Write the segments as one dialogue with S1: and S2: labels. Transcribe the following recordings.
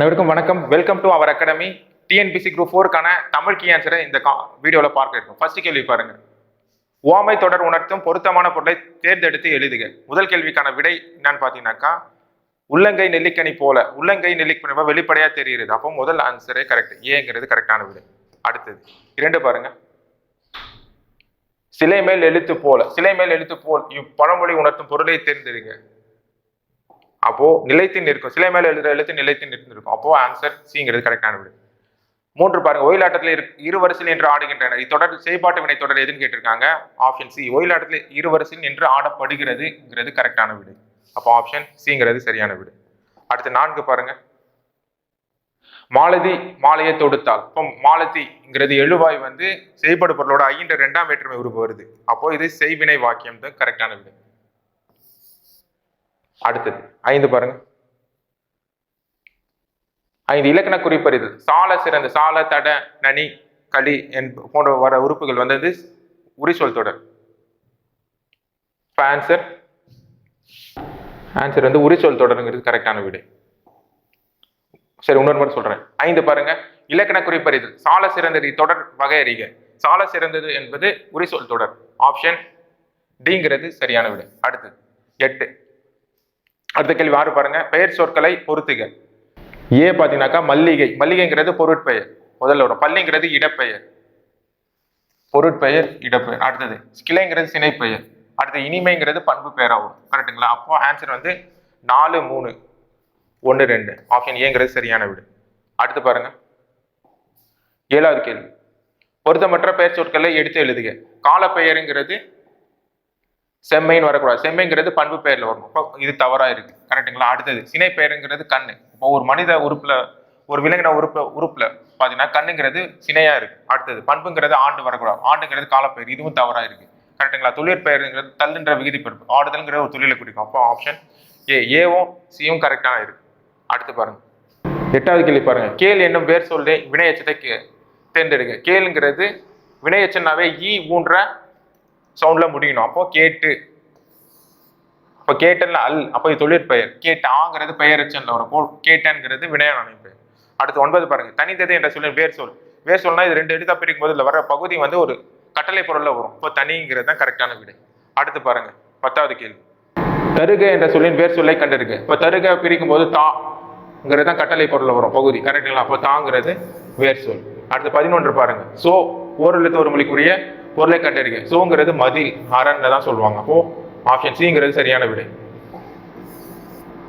S1: அனைவருக்கும் வணக்கம் welcome to our academy TNPSC group ஃபோருக்கான தமிழ் கீ ஆன்சரை இந்த கா வீடியோவில் பார்க்க இருக்கும் ஃபர்ஸ்ட் கேள்வி பாருங்க ஓமை தொடர் உணர்த்தும் பொருத்தமான பொருளை தேர்ந்தெடுத்து எழுதுக முதல் கேள்விக்கான விடை என்னன்னு பார்த்தீங்கன்னாக்கா உள்ளங்கை நெல்லிக்கணி போல உள்ளங்கை நெல்லிக்கணி வெளிப்படையாக தெரிகிறது அப்போ முதல் ஆன்சரே கரெக்ட் ஏங்கிறது கரெக்டான விடை அடுத்தது இரண்டு பாருங்க சிலை மேல் எழுத்து போல சிலை மேல் எழுத்து போல் இப்பழமொழி உணர்த்தும் பொருளை தேர்ந்தெடுங்க அப்போ நிலைத்து நிற்கும் சிலை மேல எழுதுற எழுத்து நிலைத்து நிற்கும் அப்போ ஆன்சர் சிங்கிறது கரெக்டான விடு மூன்று பாருங்க ஒயிலாட்டத்தில் இரு இரு வரிசையில் நின்று ஆடுகின்றனர் இத்தொடர் செய்பாட்டு வினை தொடர் எதுன்னு கேட்டிருக்காங்க ஆப்ஷன் சி ஒயிலாட்டத்தில் இரு வரிசையில் நின்று ஆடப்படுகிறதுங்கிறது கரெக்டான விடு அப்போ ஆப்ஷன் சிங்கிறது சரியான விடு அடுத்து நான்கு பாருங்க மாலதி மாலையை தொடுத்தால் இப்போ மாலதிங்கிறது எழுவாய் வந்து செய்படு பொருளோட ஐன்ற ரெண்டாம் வேற்றுமை உருவு வருது அப்போ இது செய்வினை வாக்கியம் தான் கரெக்டான விடு அடுத்தது ஐந்து பாருங்க ஐந்து இலக்கண குறிப்பறிதல் சால சிறந்த சால தட நனி களி என் போன்ற வர உறுப்புகள் வந்தது சொல் தொடர் ஆன்சர் ஆன்சர் வந்து சொல் தொடருங்கிறது கரெக்டான விடை சரி இன்னொரு முறை சொல்றேன் ஐந்து பாருங்க இலக்கண குறிப்பறிதல் சால சிறந்தது தொடர் வகை அறிக சால சிறந்தது என்பது சொல் தொடர் ஆப்ஷன் டிங்கிறது சரியான விடை அடுத்தது எட்டு அடுத்த கேள்வி ஆறு பாருங்க பெயர் சொற்களை பொறுத்துக ஏ பாத்தீங்கன்னாக்கா மல்லிகை மல்லிகைங்கிறது பொருட்பெயர் முதல்ல வரும் பள்ளிங்கிறது இடப்பெயர் பொருட்பெயர் இடப்பெயர் அடுத்தது கிளைங்கிறது சினைப்பெயர் அடுத்து இனிமைங்கிறது பண்பு பெயராக வரும் கரெக்டுங்களா அப்போ ஆன்சர் வந்து நாலு மூணு ஒன்று ரெண்டு ஆப்ஷன் ஏங்கிறது சரியான விடு அடுத்து பாருங்க ஏழாவது கேள்வி பொருத்தமற்ற பெயர் சொற்களை எடுத்து எழுதுக காலப்பெயருங்கிறது பெயருங்கிறது செம்மைன்னு வரக்கூடாது செம்மைங்கிறது பண்பு பெயரில் வரும் இது தவறாக இருக்கு கரெக்டுங்களா அடுத்தது சினை பெயருங்கிறது கண்ணு இப்போ ஒரு மனித உறுப்பில் ஒரு விலங்கின உறுப்பு உறுப்பில் பார்த்தீங்கன்னா கண்ணுங்கிறது சினையாக இருக்கு அடுத்தது பண்புங்கிறது ஆண்டு வரக்கூடாது ஆண்டுங்கிறது காலப்பெயர் இதுவும் தவறாக இருக்கு கரெக்டுங்களா தொழில் பெயருங்கிறது தள்ளுன்ற விகுதி பெருப்பு ஆடுதல்ங்கிற ஒரு தொழிலை குறிக்கும் அப்போ ஆப்ஷன் ஏ ஏவும் சியும் கரெக்டாக இருக்கு அடுத்து பாருங்க எட்டாவது கேள்வி பாருங்க கேள் என்னும் பேர் சொல்லி வினையச்சத்தை தேர்ந்தெடுங்க கேளுங்கிறது வினையச்சனாவே ஈ ஊன்ற சவுண்ட்ல முடியணும் அப்போ கேட்டு அப்போ கேட்டன்ல அல் அப்போ இது தொழிற்பெயர் கேட்டாங்கிறது பெயர் பெயரச்சன்ல வரும் கேட்டன்கிறது வினையான பெயர் அடுத்து ஒன்பது பாருங்க தனித்தது என்ற சொல்லி வேர் சொல் வேர் சொல்னா இது ரெண்டு எழுத்தா பிரிக்கும் போது வர பகுதி வந்து ஒரு கட்டளை பொருள்ல வரும் இப்போ தனிங்கிறது தான் கரெக்டான விடை அடுத்து பாருங்க பத்தாவது கேள்வி தருக என்ற சொல்லின் வேர் சொல்லை கண்டிருக்கு இப்போ தருக பிரிக்கும் போது தாங்கிறது தான் கட்டளை பொருளில் வரும் பகுதி கரெக்டுங்களா அப்போ தாங்கிறது வேர் சொல் அடுத்து பதினொன்று பாருங்க சோ ஓரளவு எழுத்து ஒரு மொழிக்குரிய பொருளை கண்டறிக சோங்கிறது மதில் அரண்ல தான் சொல்லுவாங்க அப்போ ஆப்ஷன் சிங்கிறது சரியான விடை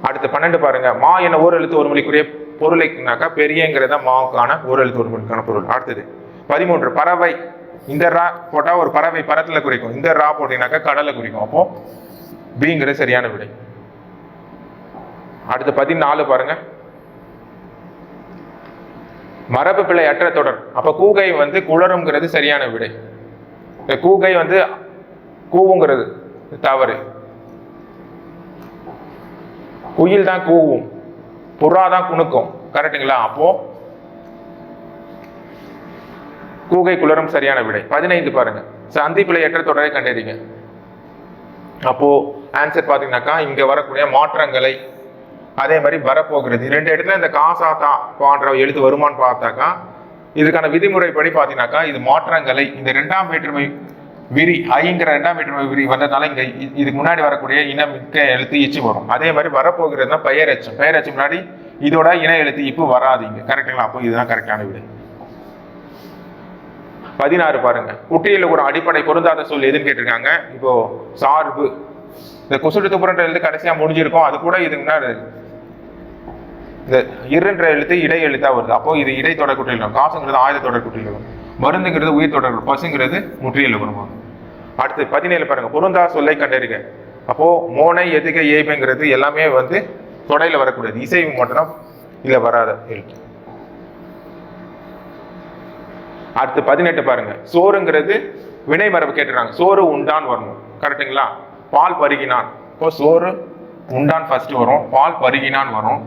S1: அடுத்து பன்னெண்டு பாருங்க மா என ஓர் எழுத்து ஒரு மொழிக்குரிய பொருளைக்குனாக்கா பெரியங்கிறத மாவுக்கான ஓர் எழுத்து ஒரு மொழிக்கான பொருள் அடுத்தது பதிமூன்று பறவை இந்த ரா போட்டால் ஒரு பறவை பரத்துல குறிக்கும் இந்த ரா போட்டினாக்கா கடலை குறிக்கும் அப்போ பிங்கிறது சரியான விடை அடுத்து பதினாலு பாருங்க மரபு பிள்ளை அற்ற தொடர் அப்போ கூகை வந்து குளருங்கிறது சரியான விடை கூகை வந்து கூவுங்கிறது தவறு குயில் தான் கூவும் புறா தான் குணுக்கும் கரெக்டுங்களா அப்போ கூகை குளரும் சரியான விடை பதினைந்து பாருங்க சந்திப்பிலை ஏற்ற தொடரை கண்டறிங்க அப்போ ஆன்சர் பார்த்தீங்கன்னாக்கா இங்கே வரக்கூடிய மாற்றங்களை அதே மாதிரி வரப்போகிறது ரெண்டு இடத்துல இந்த காசாத்தா போன்ற எழுத்து வருமானு பார்த்தாக்கா இதுக்கான விதிமுறைப்படி பார்த்தீங்கன்னாக்கா இது மாற்றங்களை இந்த ரெண்டாம் வேற்றுமை விரி ஐங்கிற ரெண்டாம் வேற்றுமை விரி வந்ததுனால இங்கே இதுக்கு முன்னாடி வரக்கூடிய இனமிக்க மிக்க எழுத்து இச்சு வரும் அதே மாதிரி வரப்போகிறது தான் பெயர் எச்சம் பெயர் முன்னாடி இதோட இன எழுத்து இப்போ வராதிங்க கரெக்டுங்களா அப்போ இதுதான் கரெக்டான விடை பதினாறு பாருங்க குட்டியில் ஒரு அடிப்படை பொருந்தாத சொல் எதுன்னு கேட்டிருக்காங்க இப்போ சார்பு இந்த கொசுட்டு துப்புரன்ற எழுத்து கடைசியாக முடிஞ்சிருக்கும் அது கூட இதுக்கு முன்னாடி இந்த இருன்ற எழுத்து இடை எழுத்தா வருது அப்போ இது இடை தொடர்குற்றியலும் காசுங்கிறது ஆயுத தொடர்குற்றியலும் மருந்துங்கிறது உயிர் தொடர் பசுங்கிறது முற்றியல் குணமாக அடுத்து பதினேழு பாருங்க பொருந்தா சொல்லை கண்டறிக அப்போ மோனை எதுக ஏய்மைங்கிறது எல்லாமே வந்து தொடையில வரக்கூடாது இசை மட்டும்தான் இதுல வராத எழுத்து அடுத்து பதினெட்டு பாருங்க சோறுங்கிறது வினை மரபு கேட்டுறாங்க சோறு உண்டான் வரணும் கரெக்டுங்களா பால் பருகினான் இப்போ சோறு உண்டான் ஃபர்ஸ்ட் வரும் பால் பருகினான் வரும்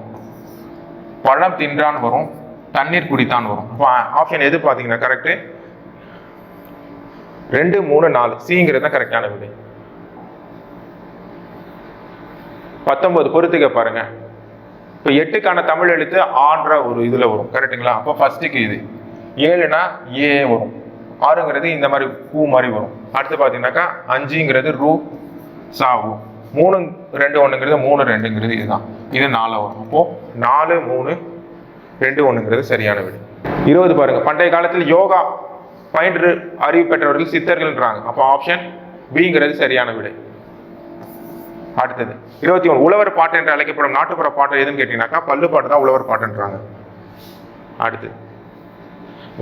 S1: பழம் தின்றான் வரும் தண்ணீர் குடித்தான் வரும் ஆப்ஷன் எது பார்த்தீங்கன்னா கரெக்ட் ரெண்டு மூணு நாலு சிங்கிறது தான் கரெக்டான விதை பத்தொன்பது பொறுத்துக்க பாருங்க இப்போ எட்டுக்கான தமிழ் எழுத்து ஆன்ற ஒரு இதில் வரும் கரெக்டுங்களா அப்போ ஃபர்ஸ்ட்டுக்கு இது ஏழுனா ஏ வரும் ஆறுங்கிறது இந்த மாதிரி பூ மாதிரி வரும் அடுத்து பார்த்தீங்கன்னாக்கா அஞ்சுங்கிறது ரூ சாவும் மூணு ரெண்டு ஒன்றுங்கிறது மூணு ரெண்டுங்கிறது இதுதான் இது நாலு வரும் அப்போது நாலு மூணு ரெண்டு ஒன்றுங்கிறது சரியான விடு இருபது பாருங்க பண்டைய காலத்தில் யோகா பயின்று அறிவு பெற்றவர்கள் சித்தர்கள்ன்றாங்க அப்போ ஆப்ஷன் பிங்கிறது சரியான விடை அடுத்தது இருபத்தி ஒன்று உழவர் பாட்டு என்று அழைக்கப்படும் நாட்டுப்புற பாட்டு எதுன்னு கேட்டீங்கன்னாக்கா பல்லு பாட்டு தான் உழவர் பாட்டுன்றாங்க அடுத்தது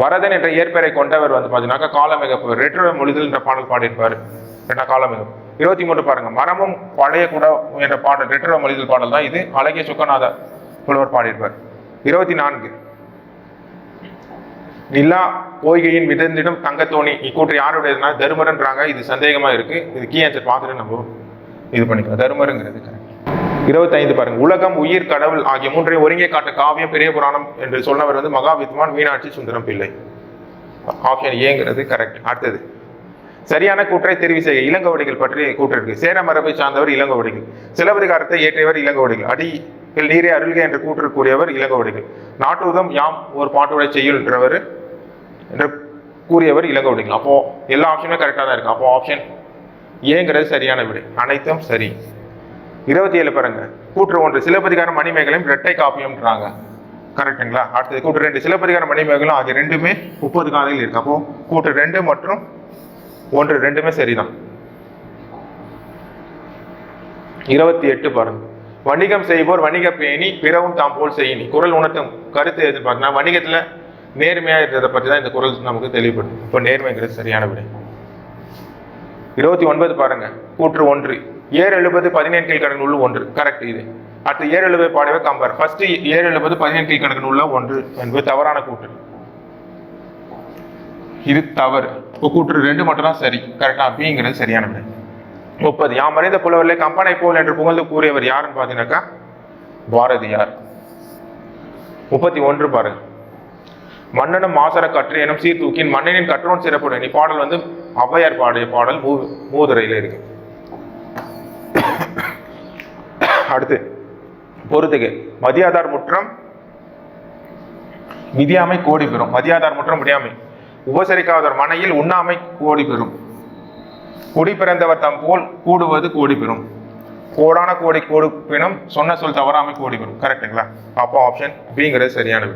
S1: வரதன் என்ற இயற்பெயரை கொண்டவர் வந்து பார்த்தீங்கன்னாக்கா காலமிகப்பு ரெட்ரோ மொழிதல் என்ற பாடல் பாடியிருப்பார் என்ன காலமிகப்பு இருபத்தி மூன்று பாருங்க மரமும் பழைய கூட என்ற பாடல் ரெட்டர மொழிதல் பாடல் தான் இது அழகிய சுக்கநாத புலவர் பாடியிருப்பார் இருபத்தி நான்கு நிலா ஓய்கையின் விதந்திடும் தங்கத்தோணி இக்கூற்று யாருடையதுனா தருமருன்றாங்க இது சந்தேகமா இருக்கு இது கீ ஆன்சர் பார்த்துட்டு நம்ம இது பண்ணிக்கலாம் தருமருங்கிறது இருபத்தைந்து பாருங்க உலகம் உயிர் கடவுள் ஆகிய மூன்றை ஒருங்கே காட்ட காவியம் பெரிய புராணம் என்று சொன்னவர் வந்து மகாவித்வான் மீனாட்சி சுந்தரம் பிள்ளை ஆப்ஷன் ஏங்கிறது கரெக்ட் அடுத்தது சரியான கூற்றை தெரிவு செய்ய இளங்கோவடிகள் பற்றி கூற்றிருக்கு சேர மரபை சார்ந்தவர் இளங்கோவடிகள் சிலப்பதிகாரத்தை இயற்றியவர் இளங்கோவடிகள் அடியில் நீரே அருள்க என்று கூற்றிருக்கூடியவர் இளங்கோவடிகள் நாட்டுதம் யாம் ஒரு செய்யும் என்றவர் என்று கூறியவர் இளங்கோவடிகள் அப்போ எல்லா ஆப்ஷனும் கரெக்டாக தான் இருக்கும் அப்போ ஆப்ஷன் ஏங்கிறது சரியான விடை அனைத்தும் சரி இருபத்தி ஏழு பாருங்க கூற்று ஒன்று சிலப்பதிகாரம் மணிமேகலையும் இரட்டை காப்பியம்ன்றாங்க கரெக்டுங்களா அடுத்தது கூட்டு ரெண்டு சிலப்பதிகாரம் மணிமேகலும் ஆகிய ரெண்டுமே முப்பது காலையில் இருக்கு அப்போ கூட்டு ரெண்டு மற்றும் ஒன்று ரெண்டுமே சரிதான் இருபத்தி எட்டு பாருங்க வணிகம் செய்வோர் வணிக பேணி பிறவும் தாம் போல் செய்யணி குரல் உணர்த்தும் கருத்து எதிர்பார்க்கனா வணிகத்தில் நேர்மையாக இருந்ததை பற்றி தான் இந்த குரல் நமக்கு தெளிவுபடும் இப்போ நேர்மைங்கிறது சரியான விடை இருபத்தி ஒன்பது பாருங்க கூற்று ஒன்று ஏழு எழுபது பதினேழு கணக்கு நூல் ஒன்று கரெக்ட் இது அடுத்து ஏழு எழுபது பாடவே கம்பேர் ஃபர்ஸ்ட் ஏழு எழுபது பதினேழு கணக்கு நூலில் ஒன்று என்பது தவறான கூற்று இது தவறு கூற்று ரெண்டு மட்டும் தான் சரி கரெக்டாக அப்படிங்கிறது சரியானது முப்பது யாம் அறிந்த புலவர்களே கம்பனை போல் என்று புகழ்ந்து கூறியவர் யாருன்னு பார்த்தீங்கன்னாக்கா பாரதியார் முப்பத்தி ஒன்று பாருங்க மன்னனும் மாசர கற்று எனும் சீர்தூக்கின் மன்னனின் கற்றோன் சிறப்புடன் பாடல் வந்து ஔவையார் பாடிய பாடல் மூ மூதுரையில் இருக்கு அடுத்து பொறுத்துக்கு மதியாதார் முற்றம் விதியாமை கோடி பெறும் மதியாதார் முற்றம் முடியாமை உபசரிக்காதவர் மனையில் உண்ணாமை கோடி பெறும் குடி பிறந்தவர் தம் போல் கூடுவது கோடி பெறும் கோடான கோடி கோடு பிணம் சொன்ன சொல் தவறாமை கோடி பெறும் கரெக்டுங்களா அப்போ ஆப்ஷன் சரியான சரியானது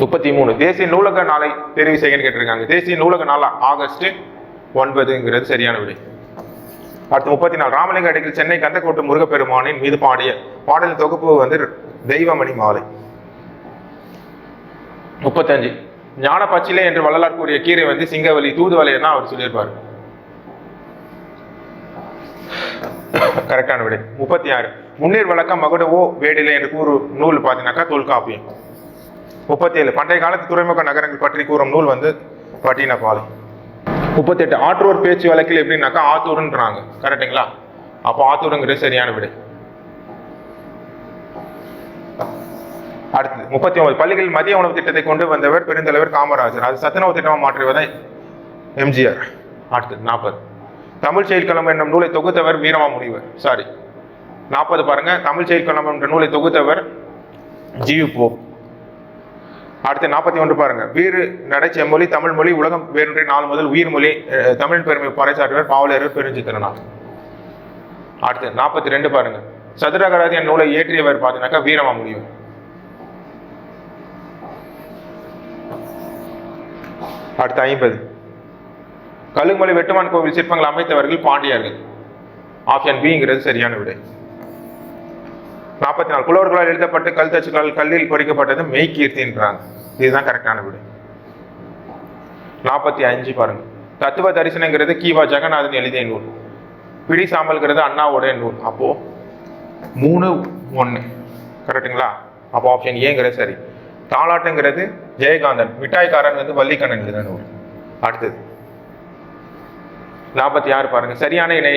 S1: முப்பத்தி மூணு தேசிய நூலக நாளை தெரிவு செய்யன்னு கேட்டிருக்காங்க தேசிய நூலக நாள் ஆகஸ்ட் ஒன்பதுங்கிறது சரியான விடை அடுத்து முப்பத்தி நாலு ராமலிங்க அடிக்கல் சென்னை கந்தக்கோட்டு முருகப்பெருமானின் மீது பாடிய பாடல் தொகுப்பு வந்து தெய்வமணி மாலை முப்பத்தஞ்சு ஞான பச்சிலே என்று வள்ளலார் கூறிய கீரை வந்து சிங்கவலி தூதுவலையை அவர் சொல்லியிருப்பார் கரெக்டான விடை முப்பத்தி ஆறு முன்னீர் வழக்கம் மகுடவோ வேடிலே என்று கூறு நூல் பார்த்தீங்கன்னாக்கா தொல்காப்பியம் முப்பத்தி ஏழு பண்டைய காலத்து துறைமுக நகரங்கள் பற்றி கூறும் நூல் வந்து முப்பத்தி முப்பத்தெட்டு ஆற்றோர் பேச்சு வழக்கில் எப்படின்னாக்கா ஆத்தூருன்றாங்க கரெக்டுங்களா அப்போ ஆத்தூருங்கிறது சரியான விடை அடுத்தது முப்பத்தி ஒன்பது பள்ளிகள் மதிய உணவு திட்டத்தை கொண்டு வந்தவர் பெருந்தலைவர் காமராஜர் அது சத்துணவு திட்டமாக மாற்றுவதை எம்ஜிஆர் அடுத்தது நாற்பது தமிழ் செயற்களம் என்னும் நூலை தொகுத்தவர் வீரமா முனிவர் சாரி நாற்பது பாருங்க தமிழ் செயற்களம் என்ற நூலை தொகுத்தவர் ஜியு போ அடுத்து நாற்பத்தி ஒன்று பாருங்க வீறு நடைச்செம்மொழி தமிழ் மொழி உலகம் வேறு நாலு முதல் உயிர் மொழி தமிழ் பெருமை பறைசாற்றுவர் பாவலரர் பெருஞ்சித்திரனார் அடுத்து நாற்பத்தி ரெண்டு பாருங்க சதுரகராதி என் நூலை ஏற்றியவர் பார்த்தீங்கன்னாக்கா வீரமா முடியும் அடுத்த ஐம்பது கல்லுமலை வெட்டுமான் கோவில் சிற்பங்கள் அமைத்தவர்கள் பாண்டியர்கள் ஆப்ஷன் பிங்கிறது சரியான விடை நாற்பத்தி நாலு புலவர்களால் எழுதப்பட்டு கல் தச்சுக்களால் கல்லில் பொறிக்கப்பட்டது மெய்கீர்த்தின்றாங்க இதுதான் கரெக்டான விடை நாற்பத்தி அஞ்சு பாருங்க தத்துவ தரிசனங்கிறது கீவா ஜெகநாதன் எழுதிய நூல் பிடி சாம்பல்கிறது அண்ணாவோட நூல் அப்போ மூணு ஒன்று கரெக்டுங்களா அப்போ ஆப்ஷன் ஏங்கிறது சரி தாலாட்டுங்கிறது ஜெயகாந்தன் மிட்டாய்காரன் வந்து வள்ளிக்கண்ணன் ஒரு அடுத்தது நாற்பத்தி ஆறு பாருங்க சரியான இணை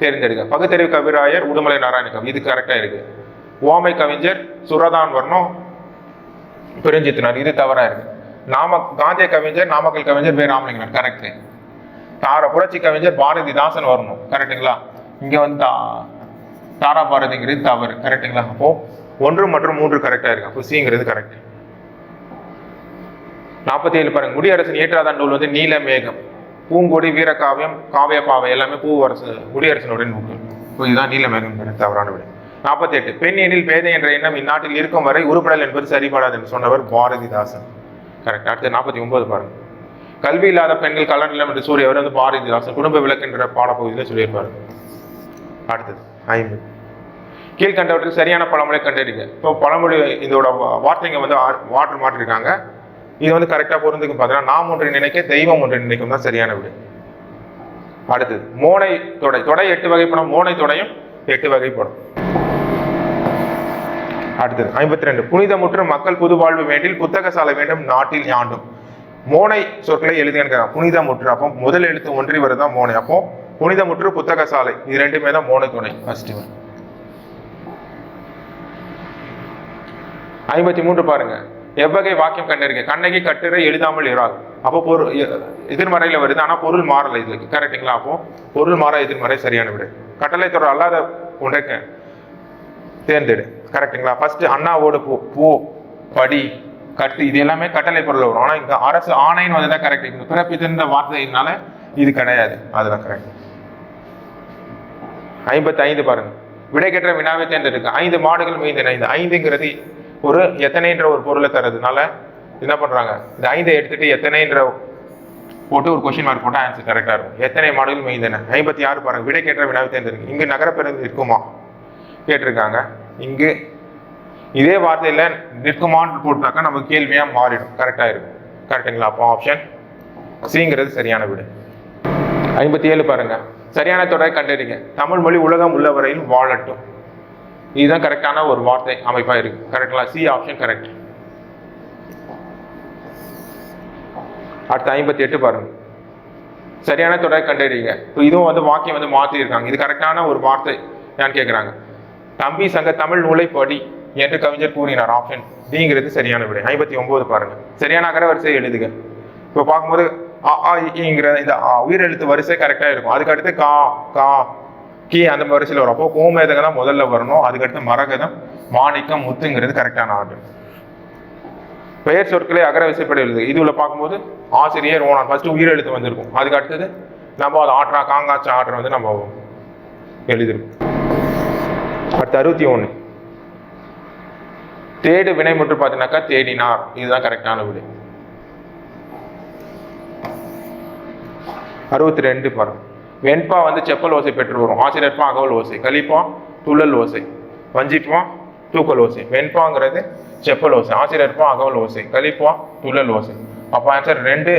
S1: தேர்ந்தெடுக்க பகுத்தறிவு கவிராயர் உடுமலை நாராயண கவி இது கரெக்டாக இருக்கு ஓமை கவிஞர் சுரதான் வர்ணம் பிரிஞ்சித்தினார் இது தவறா இருக்கு நாம காந்திய கவிஞர் நாமக்கல் கவிஞர் வே ராமலிங்கனர் கரெக்டு தார புரட்சி கவிஞர் பாரதிதாசன் வரணும் கரெக்டுங்களா இங்கே வந்து தாரா பாரதிங்கிறது தவறு கரெக்டுங்களா அப்போ ஒன்று மற்றும் மூன்று கரெக்டாக இருக்கு அப்போ சிங்கிறது கரெக்ட் நாற்பத்தி ஏழு பாருங்க குடியரசன் ஏற்றாதான் நூல் வந்து நீலமேகம் பூங்கொடி வீரகாவியம் காவியப்பாவை எல்லாமே பூவரசு குடியரசனுடைய நூல் இதுதான் நீலமேகம் தவறான விட நாற்பத்தி எட்டு பெண் எனில் பேதை என்ற எண்ணம் இந்நாட்டில் இருக்கும் வரை உருப்படல் என்பது சரிபடாது என்று சொன்னவர் பாரதிதாசன் கரெக்ட் அடுத்து நாற்பத்தி ஒன்பது பாருங்க கல்வி இல்லாத பெண்கள் கலநிலம் என்று சூரியவர் வந்து பாரதிதாசன் குடும்ப விளக்கு என்ற பாடப்பகுதியில் சொல்லியிருப்பார் அடுத்தது ஐம்பது கீழ்கண்டவற்றில் சரியான பழமொழியை கண்டறிங்க இப்போ பழமொழி இதோட வார்த்தைங்க வந்து மாற்றிருக்காங்க இது வந்து கரெக்டாக பொருந்துக்கும் பார்த்தீங்கன்னா நாம் ஒன்று நினைக்க தெய்வம் ஒன்று நினைக்கும் தான் சரியான விடு அடுத்தது மோனை தொடை தொடை எட்டு வகைப்படம் மோனை தொடையும் எட்டு வகைப்படும் அடுத்தது ஐம்பத்தி ரெண்டு புனிதமுற்று மக்கள் புது வாழ்வு வேண்டில் புத்தக சாலை வேண்டும் நாட்டில் ஆண்டும் மோனை சொற்களை புனித புனிதமுற்று அப்போ முதல் எழுத்து ஒன்றி வருதான் மோனை அப்போ புனிதமுற்று புத்தக சாலை இது ரெண்டுமே தான் மோனை துணை ஃபர்ஸ்ட் ஐம்பத்தி மூன்று பாருங்க எவ்வகை வாக்கியம் கண்டிருக்கு கண்ணகி கட்டுரை எழுதாமல் இறால் அப்போ பொருள் எதிர்மறையில் வருது ஆனால் பொருள் மாறல இது கரெக்டுங்களா அப்போ பொருள் மாற எதிர்மறை சரியான விட கட்டளை தொடர் அல்லாத உடைக்க தேர்ந்தெடு கரெக்டுங்களா ஃபர்ஸ்ட் அண்ணாவோடு போ போ படி கட்டு இது எல்லாமே கட்டளை பொருள் வரும் ஆனால் இங்கே அரசு ஆணைன்னு வந்ததா கரெக்ட் இந்த பிறப்பித்திருந்த வார்த்தையினால இது கிடையாது அதெல்லாம் கரெக்ட் ஐம்பத்தி ஐந்து பாருங்க விடை கெட்ட வினாவை தேர்ந்தெடுக்க ஐந்து மாடுகள் மீது ஐந்துங்கிறது ஒரு எத்தனைன்ற ஒரு பொருளை தரதுனால என்ன பண்ணுறாங்க இந்த ஐந்தை எடுத்துகிட்டு எத்தனைன்ற போட்டு ஒரு கொஷின் மார்க் போட்டால் ஆன்சர் கரெக்டாக இருக்கும் எத்தனை மாடல் மைந்தன ஐம்பத்தி ஆறு பாருங்கள் விடை கேட்ட வினாவை தேர்ந்தெடுங்க இங்கே நகரப்பேருந்து இருக்குமா கேட்டிருக்காங்க இங்கு இதே வார்த்தையில் நிற்குமான்னு போட்டாக்கா நம்ம கேள்வியாக மாறிடும் கரெக்டாக இருக்கும் கரெக்டுங்களா அப்போ ஆப்ஷன் சிங்கிறது சரியான விடை ஐம்பத்தி ஏழு பாருங்கள் சரியான தொடரை கண்டறிங்க தமிழ் மொழி உலகம் உள்ளவரையில் வாழட்டும் இதுதான் கரெக்டான ஒரு வார்த்தை அமைப்பாக இருக்கு கரெக்டா சி ஆப்ஷன் கரெக்ட் அடுத்து ஐம்பத்தி எட்டு பாருங்கள் சரியான தொடர் கண்டறியுங்க இதுவும் வந்து வாக்கியம் வந்து மாற்றிருக்காங்க இது கரெக்டான ஒரு வார்த்தை ஏன்னு கேட்குறாங்க தம்பி சங்க தமிழ் நூலை படி என்று கவிஞர் கூறினார் ஆப்ஷன் டிங்கிறது சரியான விடை ஐம்பத்தி ஒன்பது பாருங்க சரியான அகர வரிசை எழுதுங்க இப்போ பார்க்கும்போது அ ஆங்கிற இந்த உயிர் எழுத்து வரிசை கரெக்டாக இருக்கும் அதுக்கு அடுத்து கா கா கீ அந்த வரிசையில் வரப்போ கோமேதகம் தான் முதல்ல வரணும் அதுக்கடுத்து மரகதம் மாணிக்கம் முத்துங்கிறது கரெக்டான ஆர்டர் பெயர் சொற்களே அகர விசைப்படி எழுது உள்ள பார்க்கும்போது ஆசிரியர் ஓனான் ஃபர்ஸ்ட் உயிரெழுத்து வந்திருக்கும் அதுக்கு அடுத்தது நம்ம அது ஆற்றா காங்காச்சா ஆற்ற வந்து நம்ம எழுதிருக்கும் அடுத்து அறுபத்தி ஒன்று தேடு வினை மட்டும் பார்த்தீங்கன்னாக்கா தேடினார் இதுதான் கரெக்டான விடை அறுபத்தி ரெண்டு பாருங்க வெண்பா வந்து செப்பல் ஓசை பெற்று வரும் ஆசிரியர்ப்பா அகவல் ஓசை கழிப்பான் துழல் ஓசை வஞ்சிப்பான் தூக்கல் ஓசை வெண்பாங்கிறது செப்பல் ஓசை ஆசிரியர்ப்பா அகவல் ஓசை கழிப்பான் துழல் ஓசை அப்போ ஆன்சர் ரெண்டு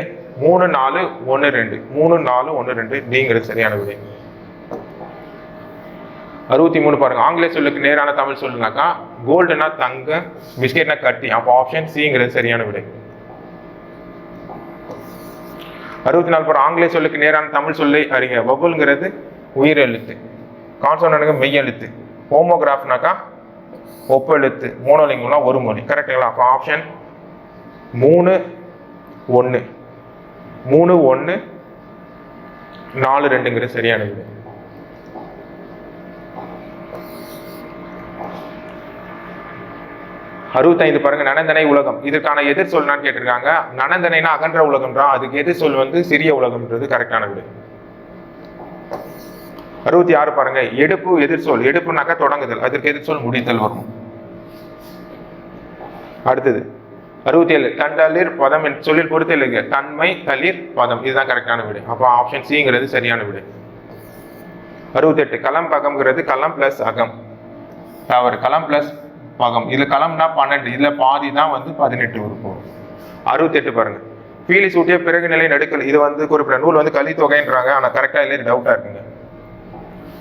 S1: மூணு நாலு ஒன்று ரெண்டு மூணு நாலு ஒன்று ரெண்டு டிங்கிறது சரியான விடை அறுபத்தி மூணு பாருங்க ஆங்கிலேய சொல்லுக்கு நேரான தமிழ் சொல்லுனாக்கா கோல்டுனா தங்க பிஸ்கெட்னா கட்டி அப்போ ஆப்ஷன் சிங்கிறது சரியான விடை அறுபத்தி நாலு பாடம் ஆங்கிலேய சொல்லுக்கு நேரான தமிழ் சொல்லை அறிக வகுல்ங்கிறது உயிர் எழுத்து கான்சோனனுக்கு மெய் எழுத்து ஹோமோகிராஃப்னாக்கா ஒப்பெழுத்து மோனோலிங்கம்னா ஒரு மொழி கரெக்டுங்களா அப்போ ஆப்ஷன் மூணு ஒன்று மூணு ஒன்று நாலு ரெண்டுங்கிறது சரியானது அறுபத்தைந்து பாருங்க நனந்தனை உலகம் இதற்கான எதிர் சொல்லான்னு கேட்டிருக்காங்க நனந்தனைனா அகன்ற உலகம்ன்றா அதுக்கு எதிர் சொல் வந்து சிறிய உலகம்ன்றது கரெக்டான விடு அறுபத்தி ஆறு பாருங்க எடுப்பு எதிர் சொல் எடுப்புனாக்க தொடங்குதல் அதற்கு எதிர் சொல் முடித்தல் வரும் அடுத்தது அறுபத்தி ஏழு தண்டலிர் பதம் சொல்லில் பொறுத்து இல்லைங்க தன்மை தளிர் பதம் இதுதான் கரெக்டான விடு அப்போ ஆப்ஷன் சிங்கிறது சரியான விடு அறுபத்தெட்டு களம் பகம்ங்கிறது களம் பிளஸ் அகம் அவர் களம் பிளஸ் பாகம் இதில் களம்னா பன்னெண்டு இதுல பாதி தான் வந்து பதினெட்டு அறுபத்தி அறுபத்தெட்டு பாருங்க பீலி சூட்டிய பிறகு நிலை நடுக்கல் இது வந்து குறிப்பிட்ட நூல் வந்து கல்வி தொகைன்றாங்க ஆனால் கரெக்டாக இல்லை டவுட்டாக இருக்குங்க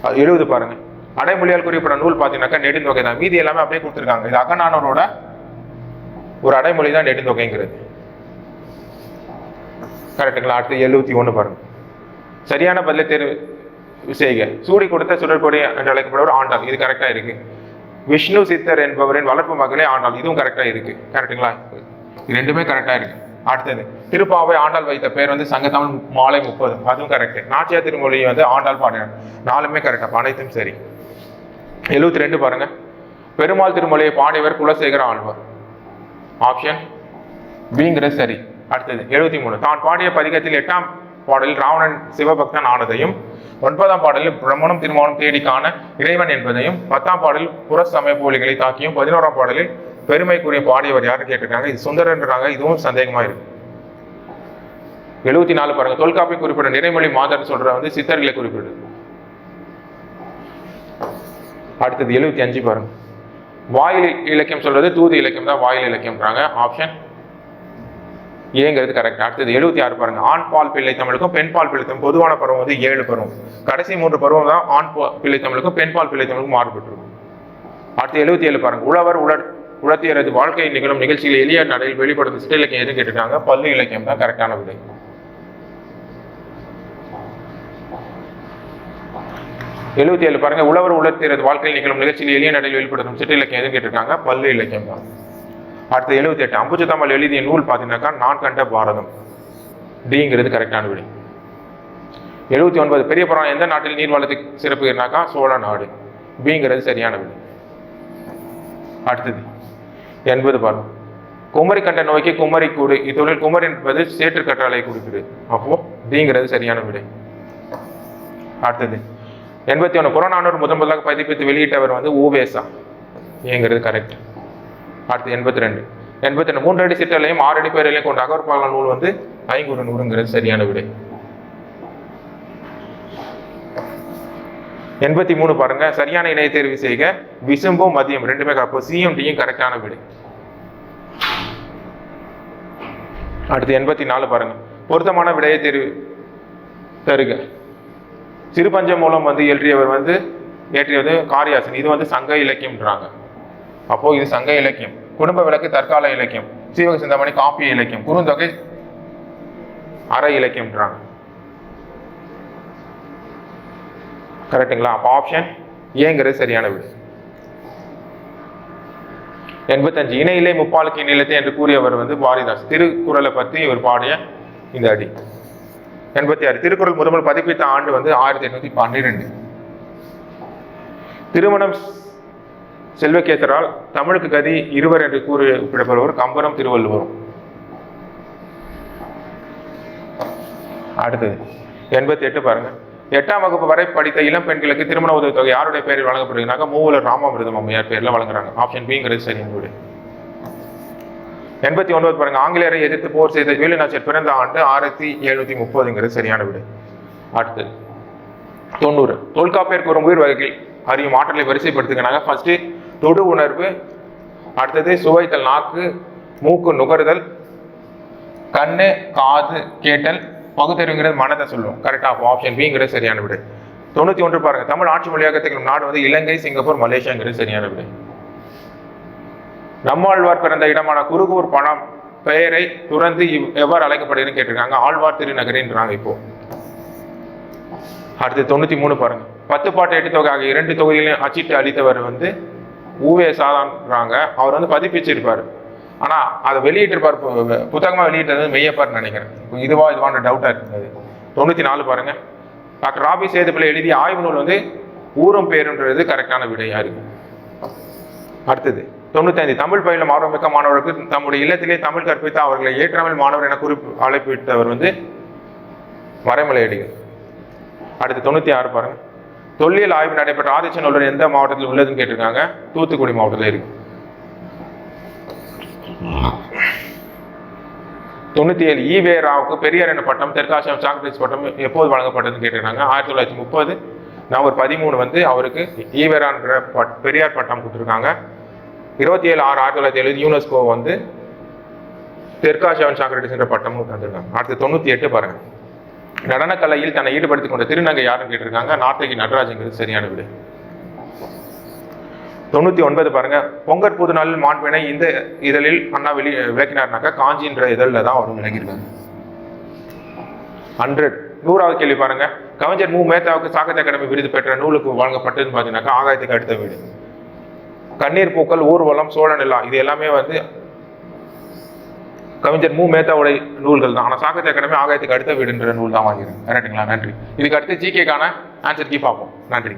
S1: அது எழுபது பாருங்க அடைமொழியால் குறிப்பிட்ட நூல் பார்த்தீங்கன்னாக்கா நெடுந்தொகை தான் மீதி எல்லாமே அப்படியே கொடுத்துருக்காங்க இது அகநானூரோட ஒரு அடைமொழி தான் நெடுந்தொகைங்கிறது கரெக்டுங்களா அடுத்து எழுபத்தி ஒன்று பாருங்க சரியான பதிலை தேர்வு செய்க சூடி கொடுத்த சுடற்கொடி என்று ஒரு ஆண்டாள் இது கரெக்டாக இருக்குது விஷ்ணு சித்தர் என்பவரின் வளர்ப்பு மகளே ஆண்டால் இதுவும் கரெக்டாக இருக்கு கரெக்டுங்களா ரெண்டுமே கரெக்டாக இருக்கு அடுத்தது திருப்பாவை ஆண்டாள் வைத்த பேர் வந்து சங்கத்தமிழ் மாலை முப்பது அதுவும் கரெக்ட் நாட்டியா திருமொழி வந்து ஆண்டாள் பாடினார் நாலுமே கரெக்டாக அனைத்தும் சரி எழுபத்தி ரெண்டு பாருங்க பெருமாள் திருமொழியை பாடியவர் குலசேகர ஆழ்வார் ஆப்ஷன் பிங்கிறது சரி அடுத்தது எழுபத்தி மூணு தான் பாடிய பதிகத்தில் எட்டாம் பாடலில் ராவணன் சிவபக்தன் ஆனதையும் ஒன்பதாம் பாடலில் பிரமணம் திருமணம் தேடி காண இறைவன் என்பதையும் பத்தாம் பாடலில் புற சமயப்போலிகளை தாக்கியும் பதினோராம் பாடலில் பெருமைக்குரிய பாடியவர் யாருன்னு கேட்டிருக்காங்க இது சுந்தரன்றாங்க இதுவும் சந்தேகமா இருக்கு எழுபத்தி நாலு பாருங்க தொல்காப்பி குறிப்பிட்ட நிறைமொழி மாதர் சொல்ற வந்து சித்தர்களை குறிப்பிடு அடுத்தது எழுபத்தி அஞ்சு பாருங்க வாயில் இலக்கியம் சொல்றது தூது இலக்கியம் தான் வாயில் இலக்கியம்ன்றாங்க ஆப்ஷன் ஏங்கிறது கரெக்ட் அடுத்தது எழுபத்தி ஆறு பாருங்க ஆண் பால் பிள்ளை தமிழுக்கும் பெண் பால் பிள்ளை தமிழ் பொதுவான பருவம் வந்து ஏழு பருவம் கடைசி மூன்று பருவம் தான் ஆண் பிள்ளை தமிழுக்கும் பெண் பால் பிள்ளை தமிழுக்கும் மாறுபட்டிருக்கும் அடுத்து எழுபத்தி ஏழு பாருங்க உழவர் உழ உழத்தியரது வாழ்க்கை நிகழும் நிகழ்ச்சியில் எளிய நடையில் வெளிப்படும் சிட்ட இலக்கியம் எதுவும் கேட்டிருக்காங்க பல்லு இலக்கியம் தான் கரெக்டான விடை எழுபத்தி ஏழு பாருங்க உழவர் உழத்தியரது வாழ்க்கையில் நிகழும் நிகழ்ச்சியில் எளிய நடையில் வெளிப்படுத்தும் சிட்டு இலக்கியம் எதுவும் கேட்டிருக்காங்க பல்லு இலக்கியம் தான் அடுத்து எழுபத்தி எட்டு அம்புஜத்தம்மல் எழுதிய நூல் பார்த்தீங்கன்னாக்கா நான் கண்ட பாரதம் டிங்கிறது கரெக்டான விடை எழுபத்தி ஒன்பது பெரிய புராணம் எந்த நாட்டில் நீர் வளத்துக்கு சிறப்புனாக்கா சோழ நாடு பிங்கிறது சரியான விடை அடுத்தது எண்பது பாருங்க குமரி கண்ட நோய்க்கு குமரி கூடு இத்தொழில் குமரி என்பது சேற்று கற்றாலை கொடுக்குது அப்போ டிங்கிறது சரியான விடை அடுத்தது எண்பத்தி ஒன்று புறநானூறு முதன் முதலாக பதிப்பித்து வெளியிட்டவர் வந்து ஊவேசா ஏங்கிறது கரெக்ட் அடுத்து எண்பத்தி ரெண்டு எண்பத்தி ரெண்டு மூன்றடி சிட்டலையும் ஆறடி பேரலையும் கொண்ட அகர்பால நூல் வந்து ஐங்குற நூலுங்கிறது சரியான விடை எண்பத்தி மூணு பாருங்க சரியான இணைய தேர்வு செய்க விசும்பும் மதியம் ரெண்டுமே அப்போ சிஎம்டியும் கரெக்டான விடை அடுத்து எண்பத்தி நாலு பாருங்க பொருத்தமான விடையை தெரிவி தருக சிறுபஞ்சம் மூலம் வந்து இயற்றியவர் வந்து இயற்றியது காரியாசன் இது வந்து சங்க இலக்கியம்ன்றாங்க அப்போ இது சங்க இலக்கியம் குடும்ப விளக்கு தற்கால இலக்கியம் சீவக சிந்தாமணி காப்பிய இலக்கியம் குறுந்தொகை அற இலக்கியம்ன்றாங்க கரெக்டுங்களா அப்போ ஆப்ஷன் ஏங்கிறது சரியான விடு எண்பத்தஞ்சு இணையிலே முப்பாலுக்கு இணையிலத்தை என்று கூறியவர் வந்து பாரிதாஸ் திருக்குறளை பற்றி இவர் பாடிய இந்த அடி எண்பத்தி ஆறு திருக்குறள் முதல்வர் பதிப்பித்த ஆண்டு வந்து ஆயிரத்தி எண்ணூத்தி பன்னிரெண்டு திருமணம் செல்வக்கேத்தரால் தமிழுக்கு கதி இருவர் என்று குறிப்பிடப்படுவர் கம்பரம் திருவள்ளுவரும் அடுத்தது எண்பத்தி எட்டு பாருங்க எட்டாம் வகுப்பு வரை படித்த இளம் பெண்களுக்கு திருமண தொகை யாருடைய பெயரில் வழங்கப்படுகிறாங்க மூவலர் ராமாமிருதம் அம்மையார் பேரில் வழங்குறாங்க ஆப்ஷன் பிங்கிறது சரி எண்பத்தி ஒன்பது பாருங்க ஆங்கிலேயரை எதிர்த்து போர் செய்த வேலுநாச்சியர் பிறந்த ஆண்டு ஆயிரத்தி எழுநூத்தி முப்பதுங்கிறது சரியான விடு அடுத்தது தொண்ணூறு தொல்காப்பியருக்கு ஒரு உயிர் வகைகள் அறியும் ஆற்றலை வரிசைப்படுத்துகிறாங்க ஃபர்ஸ்ட் தொடு உணர்வு அடுத்தது சுவைத்தல் நாக்கு மூக்கு நுகர்தல் கண்ணு காது கேட்டல் பகுத்தறிவுங்கிறது மனதை சொல்லும் கரெக்டாக ஆப்ஷன் பிங்கிறது சரியான விடு தொண்ணூத்தி ஒன்று பாருங்க தமிழ் ஆட்சி மொழியாக நாடு வந்து இலங்கை சிங்கப்பூர் மலேசியாங்கிறது சரியான விடு நம்மாழ்வார் பிறந்த இடமான குருகூர் பணம் பெயரை துறந்து எவ்வாறு அழைக்கப்படுதுன்னு கேட்டிருக்காங்க ஆழ்வார் திருநகரின்றாங்க இப்போ அடுத்து தொண்ணூத்தி மூணு பாருங்க பத்து பாட்டு எட்டு தொகை ஆகிய இரண்டு தொகுதிகளையும் அச்சிட்டு அளித்தவர் வந்து ஊவே சாதான்றாங்க அவர் வந்து பதிப்பிச்சிருப்பார் ஆனால் அதை வெளியிட்டிருப்பார் புத்தகமாக வெளியிட்டது மெய்யப்பார் நினைக்கிறேன் இதுவா இதுவான டவுட்டாக இருந்தது தொண்ணூற்றி நாலு பாருங்கள் டாக்டர் ராபி சேதுப்பிள்ளை எழுதிய ஆய்வு நூல் வந்து ஊரும் பேருன்றது கரெக்டான விடையாக இருக்கும் அடுத்தது தொண்ணூத்தைந்து தமிழ் பயிலும் ஆர்வமிக்க மாணவர்களுக்கு தம்முடைய இல்லத்திலே தமிழ் கற்பித்து அவர்களை ஏற்றமிழ் மாணவர் என குறிப்பு அழைப்பிட்டவர் வந்து வரைமலை அடிகள் அடுத்து தொண்ணூற்றி ஆறு பாருங்க தொல்லியல் ஆய்வு நடைபெற்ற ஆதிச்சநல்லூர் எந்த மாவட்டத்தில் உள்ளதுன்னு கேட்டிருக்காங்க தூத்துக்குடி மாவட்டத்தில் இருக்கு தொண்ணூத்தி ஏழு இ வே ராவுக்கு பெரியார் என பட்டம் தெற்காசியம் சாக்ரீஸ் பட்டம் எப்போது வழங்கப்பட்டதுன்னு கேட்டிருக்காங்க ஆயிரத்தி தொள்ளாயிரத்தி முப்பது நவம்பர் பதிமூணு வந்து அவருக்கு ஈவேரான்ற பட் பெரியார் பட்டம் கொடுத்துருக்காங்க இருபத்தி ஏழு ஆறு ஆயிரத்தி தொள்ளாயிரத்தி எழுபது யூனெஸ்கோ வந்து தெற்காசியாவின் சாக்ரட்டிஸ் என்ற பட்டமும் தந்துருக்காங்க அடுத்து தொண்ணூற்றி எட்டு பாருங்கள் நடனக்கலையில் தன்னை ஈடுபடுத்திக் கொண்ட திருநங்கை யாருன்னு கேட்டிருக்காங்க நார்த்தகி நடராஜங்கிறது சரியான விடு தொண்ணூற்றி ஒன்பது பாருங்க பொங்கற் புது நாளில் மாண்பினை இந்த இதழில் அண்ணா வெளி விளக்கினார்னாக்கா காஞ்சின்ற இதழில் தான் அவர் விளக்கியிருக்காங்க ஹண்ட்ரட் நூறாவது கேள்வி பாருங்க கவிஞர் மு மேத்தாவுக்கு சாகித்ய அகாடமி விருது பெற்ற நூலுக்கு வழங்கப்பட்டதுன்னு பார்த்தீங்கன்னாக்கா ஆகாயத்துக்கு அடுத்த வீடு கண்ணீர் பூக்கள் ஊர்வலம் சோழநிலா இது எல்லாமே வந்து கவிஞர் மு மேத்தாவுடைய நூல்கள் தான் ஆனால் சாகித்ய அகாடமி ஆகாயத்துக்கு அடுத்த வீடுன்ற நூல் தான் வாங்கியிருக்கேன் நன்றி இதுக்கு அடுத்து ஜிகேக்கான ஆன்சர் கீ பார்ப்போம் நன்றிங்க